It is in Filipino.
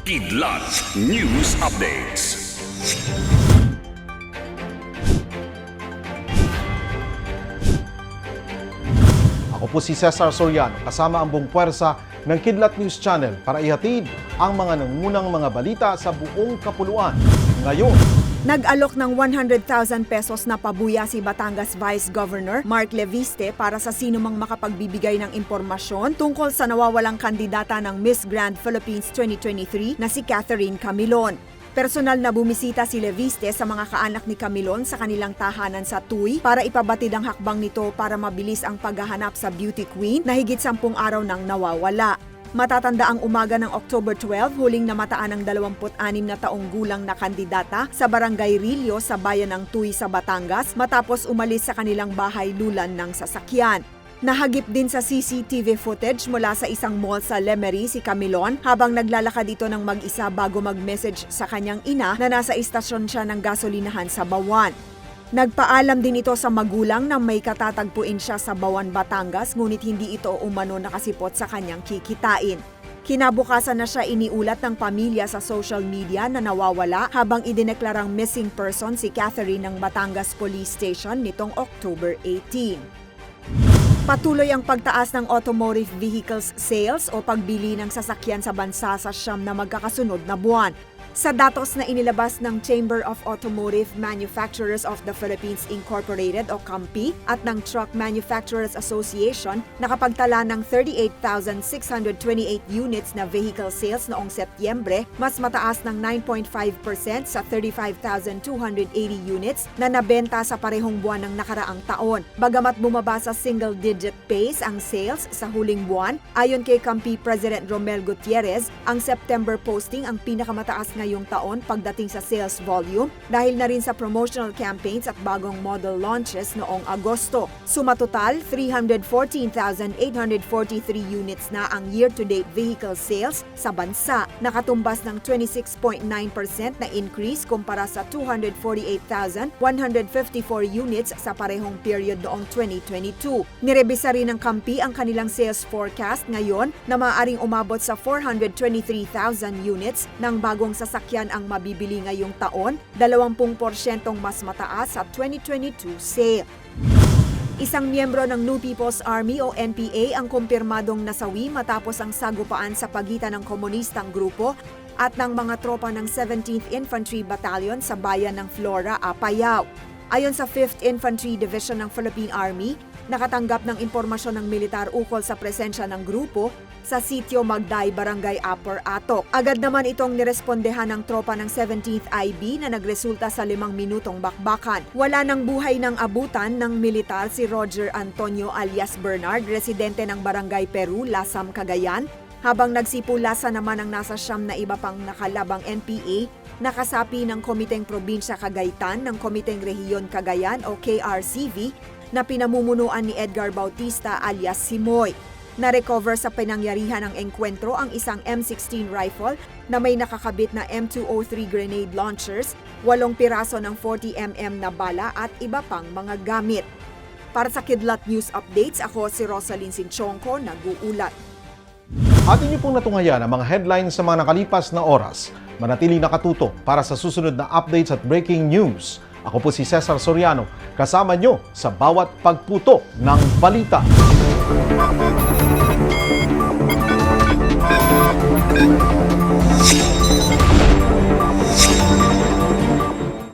Kidlat News Updates. Ako po si Cesar Soriano kasama ang buong puwersa ng Kidlat News Channel para ihatid ang mga nangunang mga balita sa buong kapuluan. Ngayon, Nag-alok ng 100,000 pesos na pabuya si Batangas Vice Governor Mark Leviste para sa sinumang makapagbibigay ng impormasyon tungkol sa nawawalang kandidata ng Miss Grand Philippines 2023 na si Catherine Camilon. Personal na bumisita si Leviste sa mga kaanak ni Camilon sa kanilang tahanan sa Tuy para ipabatid ang hakbang nito para mabilis ang paghahanap sa beauty queen na higit sampung araw nang nawawala. Matatanda ang umaga ng October 12, huling namataan ang 26 na taong gulang na kandidata sa Barangay Rillo sa bayan ng Tuy sa Batangas matapos umalis sa kanilang bahay lulan ng sasakyan. Nahagip din sa CCTV footage mula sa isang mall sa Lemery si Camilon habang naglalakad dito ng mag-isa bago mag-message sa kanyang ina na nasa istasyon siya ng gasolinahan sa Bawan. Nagpaalam din ito sa magulang na may katatagpuin siya sa Bawan, Batangas ngunit hindi ito umano nakasipot sa kanyang kikitain. Kinabukasan na siya iniulat ng pamilya sa social media na nawawala habang idineklarang missing person si Catherine ng Batangas Police Station nitong October 18. Patuloy ang pagtaas ng automotive vehicles sales o pagbili ng sasakyan sa bansa sa siyam na magkakasunod na buwan. Sa datos na inilabas ng Chamber of Automotive Manufacturers of the Philippines Incorporated o CAMPI at ng Truck Manufacturers Association, nakapagtala ng 38,628 units na vehicle sales noong Setyembre, mas mataas ng 9.5% sa 35,280 units na nabenta sa parehong buwan ng nakaraang taon. Bagamat bumaba sa single-digit pace ang sales sa huling buwan, ayon kay CAMPI President Romel Gutierrez, ang September posting ang pinakamataas ngayong taon pagdating sa sales volume dahil na rin sa promotional campaigns at bagong model launches noong Agosto. Sumatotal, 314,843 units na ang year-to-date vehicle sales sa bansa, nakatumbas ng 26.9% na increase kumpara sa 248,154 units sa parehong period noong 2022. Nirebisa rin ng kampi ang kanilang sales forecast ngayon na maaaring umabot sa 423,000 units ng bagong sasakyan ang mabibili ngayong taon, 20% mas mataas sa 2022 sale. Isang miyembro ng New People's Army o NPA ang kumpirmadong nasawi matapos ang sagupaan sa pagitan ng komunistang grupo at ng mga tropa ng 17th Infantry Battalion sa bayan ng Flora, Apayao. Ayon sa 5th Infantry Division ng Philippine Army, nakatanggap ng impormasyon ng militar ukol sa presensya ng grupo sa sitio Magday, Barangay Upper Atok. Agad naman itong nirespondehan ng tropa ng 17th IB na nagresulta sa limang minutong bakbakan. Wala ng buhay ng abutan ng militar si Roger Antonio alias Bernard, residente ng Barangay Peru, Lasam, Cagayan, habang nagsipulasa naman ang nasa siyam na iba pang nakalabang NPA, nakasapi ng Komiteng Probinsya Cagaytan ng Komiteng Rehiyon Cagayan o KRCV na pinamumunuan ni Edgar Bautista alias Simoy. Na-recover sa pinangyarihan ng engkwentro ang isang M16 rifle na may nakakabit na M203 grenade launchers, walong piraso ng 40mm na bala at iba pang mga gamit. Para sa Kidlat News Updates, ako si Rosalyn Sinchonko, nag-uulat. atin niyo pong natungayan ang mga headlines sa mga nakalipas na oras. Manatili nakatuto para sa susunod na updates at breaking news. Ako po si Cesar Soriano, kasama nyo sa bawat pagputo ng balita.